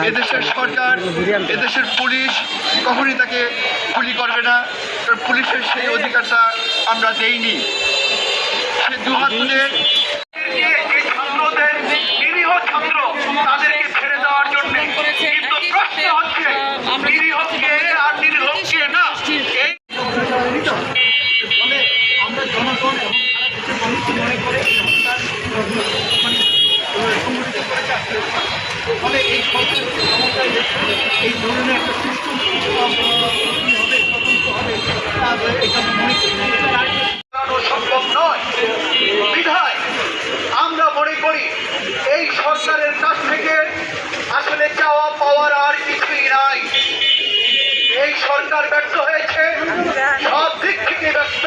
এদেশের সরকার এদেশের পুলিশ কখনই তাকে গুলি করবে না কারণ পুলিশের সেই অধিকারটা আমরা দেইনি সে দুহাত তুলে মনে এই এই ধরনের একটা চালানো সম্ভব নয় বিধায় আমরা মনে করি এই সরকারের কাছ থেকে আসলে চাওয়া পাওয়ার আর কিছুই নাই। এই সরকার ব্যর্থ হয়েছে, সব দিক থেকে ব্যর্থ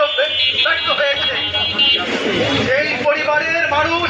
ব্যর্থ হয়েছে। এই পরিবারের মানুষ